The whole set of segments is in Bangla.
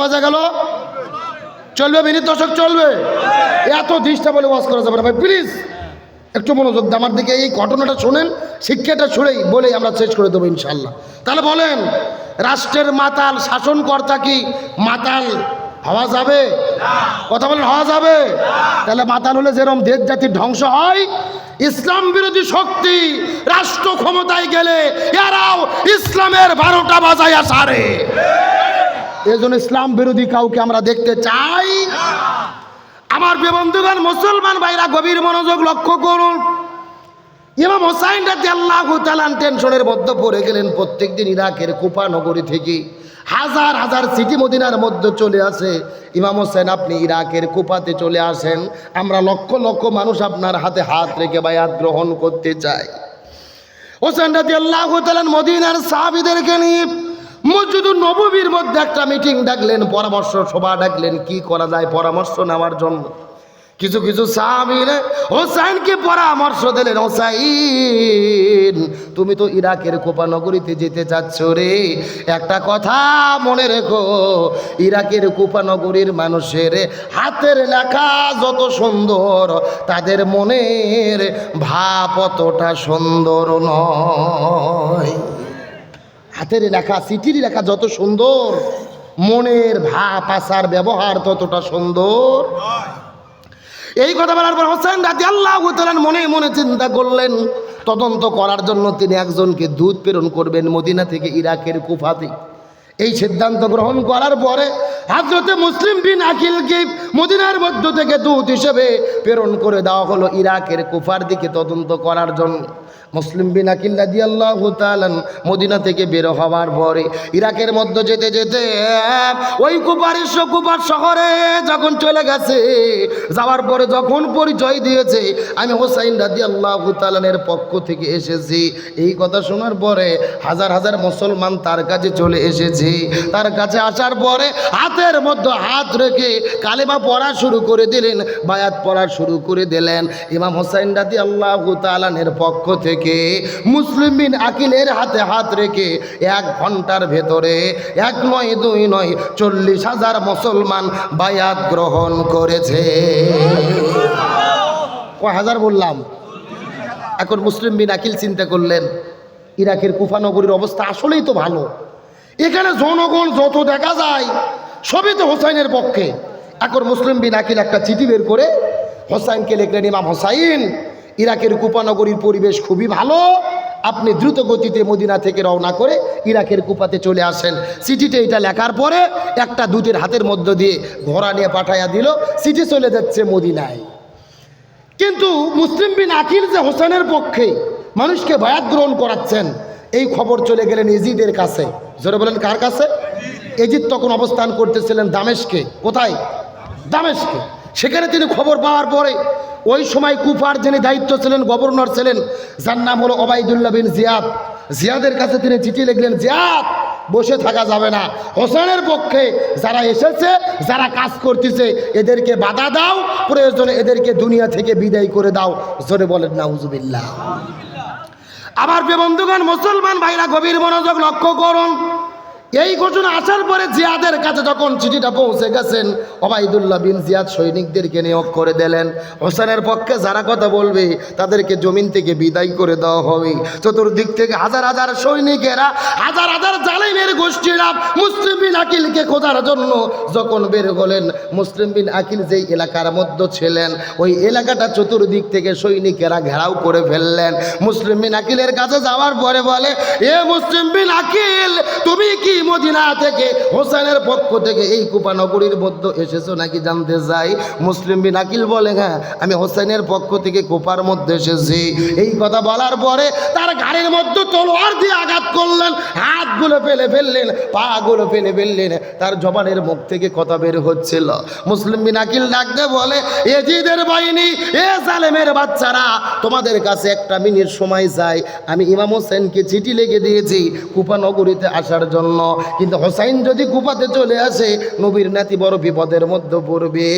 বাজা গেল। চলবে মিনিট দশক চলবে। এত দৃষ্টা বলে ওয়াজ করা যাবে না। ভাই প্লিজ একটু মনোযোগ আমার দিকে এই ঘটনাটা শোনেন, শিক্ষাটা ছুড়েই বলেই আমরা শেষ করে দেবো ইনশাল্লাহ তাহলে বলেন, রাষ্ট্রের মাতাল শাসনকর্তা কি মাতাল? হওয়া যাবে? কথা বলেন, হওয়া যাবে? তাহলে মাতাল হলে যেরকম দেশ জাতির ধ্বংস হয়, ইসলাম বিরোধী শক্তি রাষ্ট্র ক্ষমতায় গেলে এরাও ইসলামের বারোটা বাজায় সারে এজন্য ইসলাম বিরোধী কাউকে আমরা দেখতে চাই। আমার বন্ধুগণ, মুসলমান ভাইরা, গভীর মনোযোগ লক্ষ্য করুন। ইমাম হোসাইন আল্লাহ তালান টেনশনের মধ্যে পড়ে গেলেন প্রত্যেকদিন ইরাকের কুপা নগরী থেকে। হাজার হাজার সিটি মদিনার মধ্যে চলে আসে। ইমাম হোসেন আপনি ইরাকের কুপাতে চলে আসেন। আমরা লক্ষ লক্ষ মানুষ আপনার হাতে হাত রেখে বায়াত গ্রহণ করতে চাই। হোসেন আল্লাহ তালান মদিনার সাহাবিদেরকে নিয়ে মসজিদুর নববীর মধ্যে একটা মিটিং ডাকলেন, পরামর্শ সভা ডাকলেন, কি করা যায় পরামর্শ নেওয়ার জন্য? কিছু কিছু সাহাবিরে, হোসাইনকে পরামর্শ দিলেন, হোসাইন, তুমি তো ইরাকের কোপানগরীতে যেতে চাচ্ছ রে। একটা কথা মনে রেখো, ইরাকের কোপানগরীর মানুষের হাতের লেখা যত সুন্দর, তাদের মনের ভাব অতটা সুন্দর নয়। হাতের লেখা, চিঠির লেখা যত সুন্দর, মনের ভাব আসার ব্যবহার ততটা সুন্দর। এই কথা বলার পর হোসেন রাজি আল্লাহ মনে মনে চিন্তা করলেন, তদন্ত করার জন্য তিনি একজনকে দুধ প্রেরণ করবেন মদিনা থেকে ইরাকের কুফাতে। এই সিদ্ধান্ত গ্রহণ করার পরে হাজরতে মুসলিম বিন আকিলকে মদিনার মধ্য থেকে দূত হিসেবে প্রেরণ করে দেওয়া হলো ইরাকের কুফার দিকে তদন্ত করার জন্য। মুসলিম বিন আকিল রাজি আল্লাহ তালান মদিনা থেকে বের হওয়ার পরে ইরাকের মধ্যে যেতে যেতে ওই কুপার কুপার শহরে যখন চলে গেছে, যাওয়ার পরে যখন পরিচয় দিয়েছে, আমি হোসাইন রাজি আল্লাহ তালানের পক্ষ থেকে এসেছি। এই কথা শোনার পরে হাজার হাজার মুসলমান তার কাছে চলে এসেছে। তার কাছে আসার পরে হাতের মধ্যে হাত রেখে কালেমা পড়া শুরু করে দিলেন, বায়াত পড়া শুরু করে দিলেন। ইমাম হোসাইন রাজি আল্লাহ তালানের পক্ষ থেকে মুসলিম বিন আকিলের হাতে হাত রেখে এক ঘণ্টার ভেতরে এক নয়, দুই নয়, চল্লিশ হাজার মুসলমান বায়াত গ্রহণ করেছে। ক হাজার বললাম? এখন মুসলিম বিন আকিল চিন্তা করলেন, ইরাকের কুফানগরীর অবস্থা আসলেই তো ভালো। এখানে জনগণ যত দেখা যায় সবই তো হোসাইনের পক্ষে। এখন মুসলিম বিন আকিল একটা চিঠি বের করে, হোসাইনকে লিখলেন, ইমাম হোসাইন, ইরাকের কুপানগরীর পরিবেশ খুবই ভালো। আপনি দ্রুত গতিতে মদিনা থেকে রওনা করে ইরাকের কুপাতে চলে আসেন। চিঠিতে এটা লেখার পরে একটা দুটির হাতের মধ্য দিয়ে ঘোড়া নিয়ে পাঠাইয়া দিল, চিঠি চলে যাচ্ছে মদিনায়। কিন্তু মুসলিম বিন আকিল যে হোসেনের পক্ষে মানুষকে বায়াত গ্রহণ করাচ্ছেন, এই খবর চলে গেলেন ইজিদের কাছে। জোরে বলেন, কার কাছে? এজিদ তখন অবস্থান করতেছিলেন দামেশকে। কোথায়? দামেশকে। সেখানে তিনি খবর পাওয়ার পরে ওই সময় কুফার যিনি দায়িত্ব ছিলেন, গভর্নর ছিলেন, যার নাম হলো ওবায়দুল্লাহ বিন জিয়াদ। জিয়াদের কাছে তিনি চিঠি লিখলেন, জিয়াদ, বসে থাকা যাবে না। হোসেনের পক্ষে যারা এসেছে, যারা কাজ করতেছে, এদেরকে বাধা দাও, প্রয়োজনে এদেরকে দুনিয়া থেকে বিদায় করে দাও। জোরে বলেন, নাউজুবিল্লাহ। প্রিয় বন্ধুগণ, মুসলমান ভাইরা গভীর মনোযোগ লক্ষ্য করুন। এই ঘোষণা আসার পরে জিয়াদের কাছে যখন চিঠিটা পৌঁছে গেছেন, ওবায়দুল্লাহ বিন জিয়াদ সৈনিকদেরকে নিয়োগ করে দিলেন। হোসেনের পক্ষে যারা কথা বলবে, তাদেরকে জমিন থেকে বিদায় করে দেওয়া হবে। চতুর্দিক থেকে হাজার হাজার সৈনিকেরা, হাজার হাজার জালিমের গোষ্ঠীরা মুসলিম বিন আকিলকে খোঁজার জন্য যখন বের হলেন, মুসলিম বিন আকিল যেই এলাকার মধ্যে ছিলেন, ওই এলাকাটা চতুর্দিক থেকে সৈনিকেরা ঘেরাও করে ফেললেন। মুসলিম বিন আকিলের কাছে যাওয়ার পরে বলে, এ মুসলিম বিন আকিল, তুমি কি মদিনা থেকে, হোসেনের পক্ষ থেকে এই কুপানগরীর মধ্যে এসেছ নাকি জানতে চাই? মুসলিম বিন আকিল বলে হ্যাঁ আমি হোসেনের পক্ষ থেকে কোপার মধ্যে এসেছি। এই কথা বলার পরে তার গাড়ির মধ্যে তলোয়ার দিয়ে আঘাত করলেন, হাতগুলো ফেলে ফেললেন, পাগুলো ফেলে ফেললেন, তার জবানের মুখ থেকে কথা বের হচ্ছিল। মুসলিম বিন আকিল ডাকতে বলে, এজিদের বাহিনী, এ জালেমের বাচ্চারা, তোমাদের কাছে একটা মিনিট সময় চাই। আমি ইমাম হোসেনকে চিঠি লিখে দিয়েছি কুপানগরীতে আসার জন্য। কিন্তু হোসাইন যদি কুপাতে চলে আসে, নবীর নাতি বড় বিপদের মধ্যে পড়বে।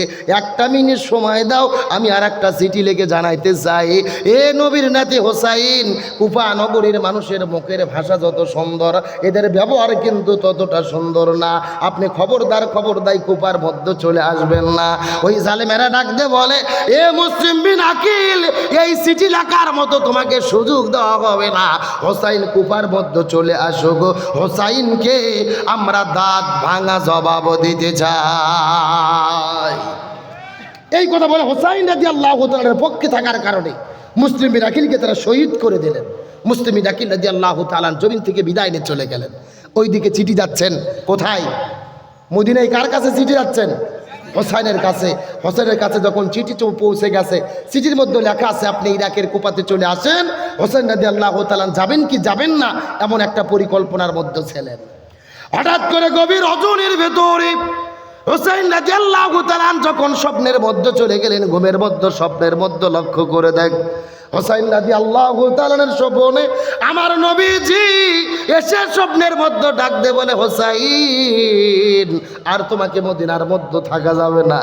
একটা মিনিট সময় দাও, আমি আর একটা চিঠি লিখে জানাইতে চাই। এ নবীর নাতি হোসাইন কুপা নগরীর মানুষের মুখের ভাষা যত সুন্দর, এদের ব্যবহার কিন্তু ততটা সুন্দর না। আপনি খবরদার খবরদাই কুপার মধ্যে চলে আসবেন না। ওই জালেমেরা ডাকতে বলে, এ মুসলিম বিন আকিল, এই সিটি লেখার মতো তোমাকে সুযোগ দেওয়া হবে না। হোসাইন কুপার মধ্যে চলে আসো গো হোসাইনকে আমরা দাঁত ভাঙা জবাব দিতে চাই। এই কথা বলে হোসাইন রাজি আল্লাহ পক্ষে থাকার কারণে মুসলিম বিন আকিলকে তারা শহীদ করে দিলেন। মুসলিম আকিল রাজি আল্লাহ তালান জমিন থেকে বিদায় নিয়ে চলে গেলেন। ওইদিকে চিঠি যাচ্ছেন, কোথায়? মদিনায় কার কাছে চিঠি যাচ্ছেন? হোসাইনের কাছে। হোসেনের কাছে যখন চিঠি পৌঁছে গেছে, চিঠির মধ্যে লেখা আছে, আপনি ইরাকের কোপাতে চলে আসেন। হোসেন রাজি আল্লাহ তালান যাবেন কি যাবেন না? এমন একটা পরিকল্পনার মধ্যে ছিলেন। হঠাৎ করে গভীর অজনের ভেতরে হোসেন রাজিয়াল্লাহু তাআলা যখন স্বপ্নের মধ্যে চলে গেলেন, ঘুমের মধ্যে, স্বপ্নের মধ্যে লক্ষ্য করে দেখ, হোসাইন রাজি আল্লাহ স্বপনে আমার নবীজি এসে স্বপ্নের মধ্যে ডাক দে বলে, হোসাইন আর তোমাকে মদিনার মধ্যে থাকা যাবে না।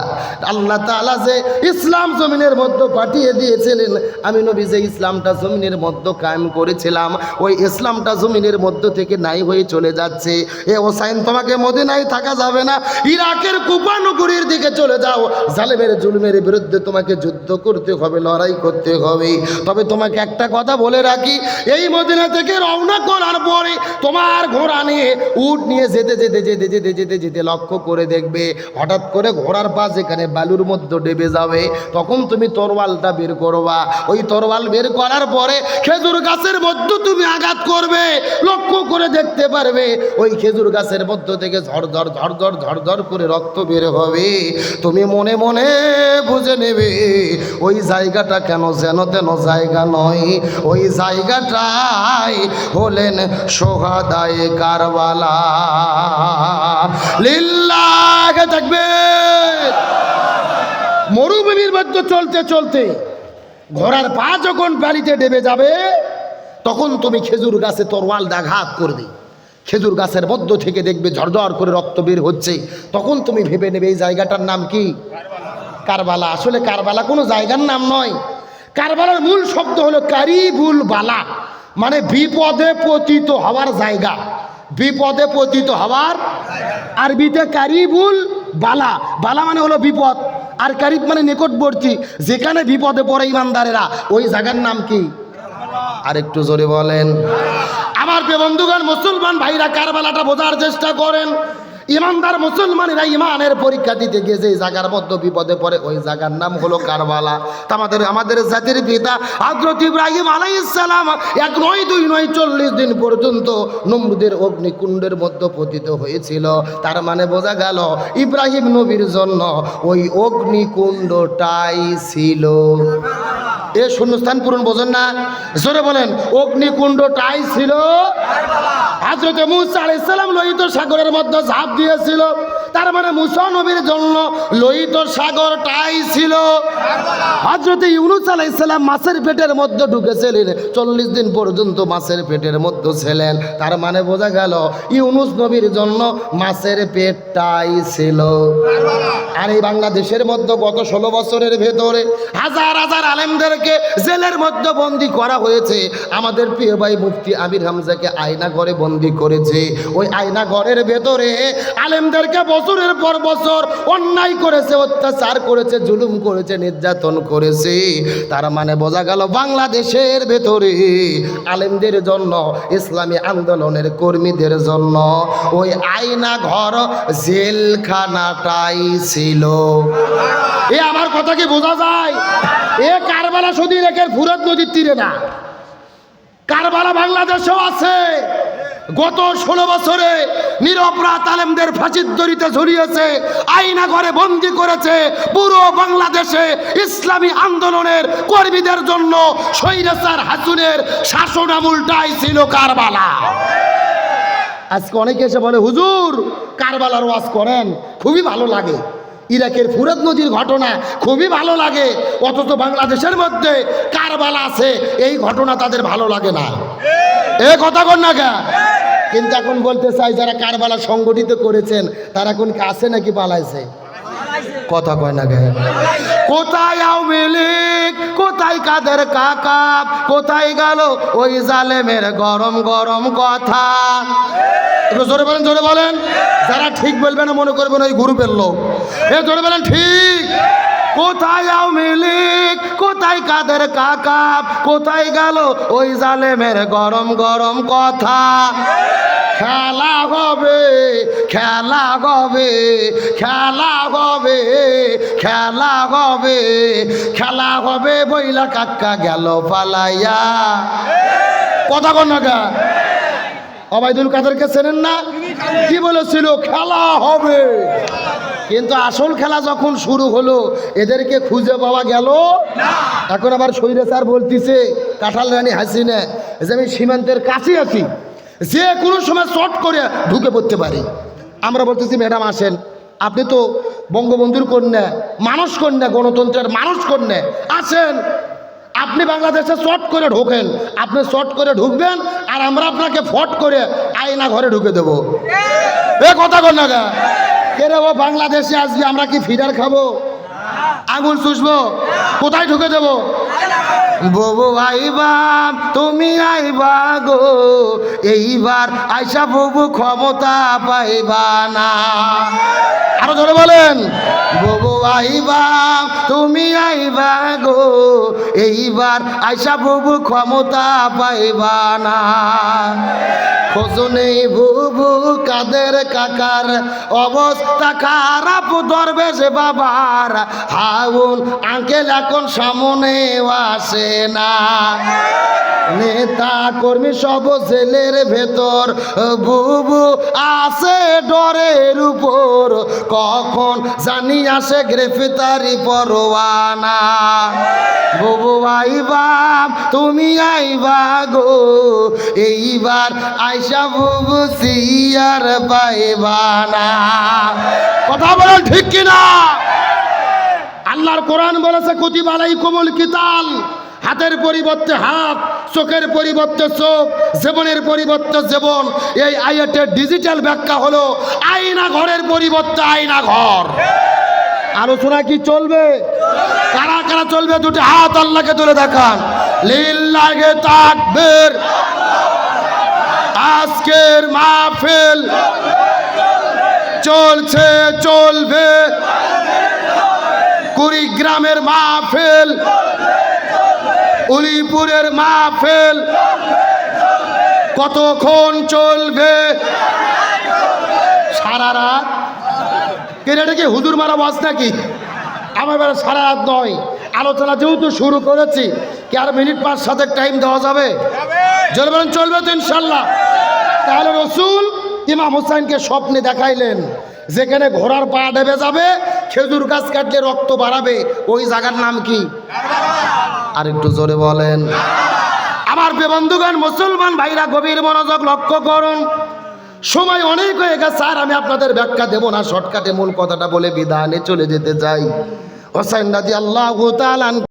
আল্লাহ তাআলা যে ইসলাম জমিনের মধ্যে পাঠিয়ে দিয়েছিলেন, আমি নবী যে ইসলামটা জমিনের মধ্যে কায়েম করেছিলাম, ওই ইসলামটা জমিনের মধ্য থেকে নাই হয়ে চলে যাচ্ছে। এ হোসাইন, তোমাকে মদিনায় থাকা যাবে না। ইরাকের কুপানগরীর দিকে চলে যাও। জালেমের জুলুমের বিরুদ্ধে তোমাকে যুদ্ধ করতে হবে, লড়াই করতে হবে। তবে তোমাকে একটা কথা বলে রাখি, এই মদিনা থেকে রওনা করার পরে তোমার ঘোড়া নিয়ে উট নিয়ে যেতে যেতে যেতে যেতে যেতে যেতে লক্ষ্য করে দেখবে। হঠাৎ করে ঘোড়ার পা যেখানে বালুর মধ্যে ডেবে যাবে, তখন তুমি তরওয়ালটা বের করবা। ওই তরওয়াল বের করার পরে খেজুর গাছের মধ্যে তুমি আঘাত করবে, লক্ষ্য করে দেখতে পারবে। ওই খেজুর গাছের মধ্য থেকে ঝরঝর ঝরঝর ঝরঝর করে রক্ত বের হবে। তুমি মনে মনে বুঝে নেবে, ওই জায়গাটা কেন যেন তেন জায়গা নয়। ওই জায়গাটাই হলেন সোহাদায় কারবালা। লিল্লাহ থাকবে মরুভূমির মধ্যে চলতে চলতে ঘোড়ার পা যখন বাড়িতে ডেবে যাবে, তখন তুমি খেজুর গাছে তরোয়াল আঘাত করবে। খেজুর গাছের মধ্য থেকে দেখবে ঝরঝর করে রক্ত বের হচ্ছে। তখন তুমি ভেবে নেবে এই জায়গাটার নাম কি? কারবালা। আসলে কারবালা কোনো জায়গার নাম নয়। কারবালার মূল শব্দ হলো কারিবুল বালা মানে বিপদে পতিত হওয়ার জায়গা। বিপদে পতিত হওয়ার আরবিতে কারিবুল বালা। বালা মানে হলো বিপদ আর কারিব মানে নিকটবর্তী যেখানে বিপদে পড়ে ইমানদারেরা। ওই জায়গার নাম কি? আর একটু জোরে বলেন। আমার বন্ধুগান বন্ধুগণ মুসলমান ভাইরা কারবালাটা বোঝার চেষ্টা করেন। ইমানদার মুসলমানেরা ইমানের পরীক্ষা দিতে গিয়ে যে জায়গার মধ্যে বিপদে পড়ে, ওই জায়গার নাম হলো কারবালা। আমাদের আমাদের জাতির পিতা হজরত ইব্রাহিম আলাইসালাম এক নয়, দুই নয়, চল্লিশ দিন পর্যন্ত নমরুদের অগ্নিকুণ্ডের মধ্যে পতিত হয়েছিল। তার মানে বোঝা গেল ইব্রাহিম নবীর জন্য ওই অগ্নিকুণ্ডটাই ছিল। এ শূন্যস্থান পূরণ বোঝেন না। জোরে বলেন অগ্নিকুণ্ডটাই ছিল। হাজরতে মুসা আলাইসালাম লোহিত সাগরের মধ্যে ঝাঁপ দিয়েছিল। তার মানে মুসা নবীর জন্য লোহিত সাগরটাই ছিল। হজরতে ইউনুস আলাইসালাম মাছের পেটের মধ্যে ঢুকেছিলেন। চল্লিশ দিন পর্যন্ত মাছের পেটের মধ্যে ছিলেন। তার মানে বোঝা গেল, ইউনুস নবীর জন্য মাছের পেটটাই ছিল। আর এই বাংলাদেশের মধ্যে গত ষোলো বছরের ভেতরে হাজার হাজার আলেমদেরকে জেলের মধ্যে বন্দি করা হয়েছে। আমাদের প্রিয় ভাই মুফতি আমির হামজাকে আয়না ঘরে বন্দি করেছে। ওই আয়না ঘরের ভেতরে আলেমদেরকে বছরের পর বছর অন্যায় করেছে, অত্যাচার করেছে, জুলুম করেছে, নির্যাতন করেছে। তার মানে বোঝা গেল বাংলাদেশের ভেতরে আলেমদের জন্য, ইসলামী আন্দোলনের কর্মীদের জন্য ওই আয়না ঘর জেলখানাটাই ছিল। এ আমার কথা কি বোঝা যায়? এ কারবালা শুধু রেখে ফুরত নদীর তীরে না, কারবালা বাংলাদেশেও আছে। গত ষোলো বছরে নিরপরাধ আলেমদের ফাঁসির দড়িতে ঝরিয়েছে আইনা ঘরে বন্দি করেছে পুরো বাংলাদেশে ইসলামী আন্দোলনের কর্মীদের জন্য সৈরাসার হাসুনের শাসন আমুলটাই ছিল কারবালা। আজকে অনেকে এসে বলে, হুজুর, কারবালার ওয়াজ করেন, খুবই ভালো লাগে। ইরাকের ফুরত নদীর ঘটনা খুবই ভালো লাগে, অথচ বাংলাদেশের মধ্যে কারবালা আছে, এই ঘটনা তাদের ভালো লাগে না। এ কথা কর না কিন্তু এখন বলতে চাই, যারা কারবালা সংগঠিত করেছেন, তারা এখন কি আছে নাকি পালাইছে? কথা কয় না গে কোথায় আওয়ামী লীগ? কোথায় কাদের কাকা? কোথায় গেল ওই জালেমের গরম গরম কথা? জোরে বলেন জোরে বলেন। যারা ঠিক বলবে না মনে করবেন ওই গ্রুপের লোক। এ জোরে বলেন, ঠিক। কোথায় আওয়ামী লীগ? কোথায় কাদের কাকা? কোথায় গেল ওই জালেমের গরম গরম কথা? খেলা হবে খেলা হবে খেলা হবে খেলা হবে খেলা হবে বইলা কাক্কা গেল পালাইয়া। কথা কন অবায়দুল কাদেরকে চেনেন না? কি বলেছিল? খেলা হবে। কিন্তু আসল খেলা যখন শুরু হলো, এদেরকে খুঁজে পাওয়া গেল এখন আবার শৈরে স্যার বলতিছে, কাঁঠাল রানী হাসিনা যে আমি সীমান্তের কাছে আছি, যে কোনো সময় শর্ট করে ঢুকে পড়তে পারি। আমরা বলতেছি, ম্যাডাম, আসেন। আপনি তো বঙ্গবন্ধুর কন্যা, মানুষ কন্যা, গণতন্ত্রের মানুষ কন্যা। আসেন। আপনি বাংলাদেশে শর্ট করে ঢোকেন। আপনি শর্ট করে ঢুকবেন আর আমরা আপনাকে ফট করে আয়না ঘরে ঢুকে দেবো। এ কথা কর না গা কে রে ও বাংলাদেশে আসবে আমরা কি ফিডার খাব? আঙুল চুষবো? কোথায় ঢুকে দেবো? ববু আইবা তুমি আইবা গো এইবার আইসা ববু ক্ষমতা পাইবা না। আরও ধরে বলেন। ববু আইবা, তুমি আইবা গো, এইবার আইসা ববু ক্ষমতা পাইবা না। খোঁজ নেই বুবু কাদের কাকার অবস্থা খারাপ, দরবেশ বাবার হাউন, আঙ্কেল এখন সামনে আসে না। নেতা কর্মী সব জেলের ভেতর, বুবু আছে ডরের উপর, কখন জানি আসে গ্রেফতারি পরোয়ানা। বুবু আইবা, তুমি আইবা গো। এইবার আইসা বুবু সিয়ার পাইবা না। কথা বলেন ঠিক কিনা? আল্লাহর কোরআন বলেছে কুতিবালাই কোমল কিতাল। হাতের পরিবর্তে হাত, চোখের পরিবর্তে চোখ, জীবনের পরিবর্তে জীবন। এই আইএটের ডিজিটাল ব্যাখ্যা হলো, আয়না ঘরের পরিবর্তে আয়না ঘর। আলোচনা কি চলবে? কারা কারা চলবে? দুটি হাত আল্লাহকে তুলে দেখান। লিল্লাহে তাকবীর। আজকের মাহফিল চলছে, চলবে। কুড়িগ্রামের মাহফিল, উলিপুরের মাহফিল, কতক্ষণ চলবে? সারা রাত এটা কি হুজুর মারা বাস নাকি? আমার বেলা সারা রাত নয়। আলোচনা যেহেতু শুরু করেছি, কি আর মিনিট পাঁচ সাথে টাইম দেওয়া যাবে? জলবেন চলবে তো ইনশাল্লাহ। তাহলে রসুল ইমাম হোসাইনকে স্বপ্নে দেখাইলেন, যেখানে ঘোড়ার পা ডেবে যাবে, খেজুর গাছ কাটলে রক্ত বাড়াবে। ওই জায়গার নাম কি? আর একটু জোরে বলেন। আমার বন্ধুগণ, মুসলমান ভাইরা গভীর মনোযোগ লক্ষ্য করুন। সময় অনেক হয়ে গেছে আর আমি আপনাদের ব্যাখ্যা দেব না, শর্টকাটে মূল কথাটা বলে বিধানে চলে যেতে চাই। হোসাইন রাজি আল্লাহ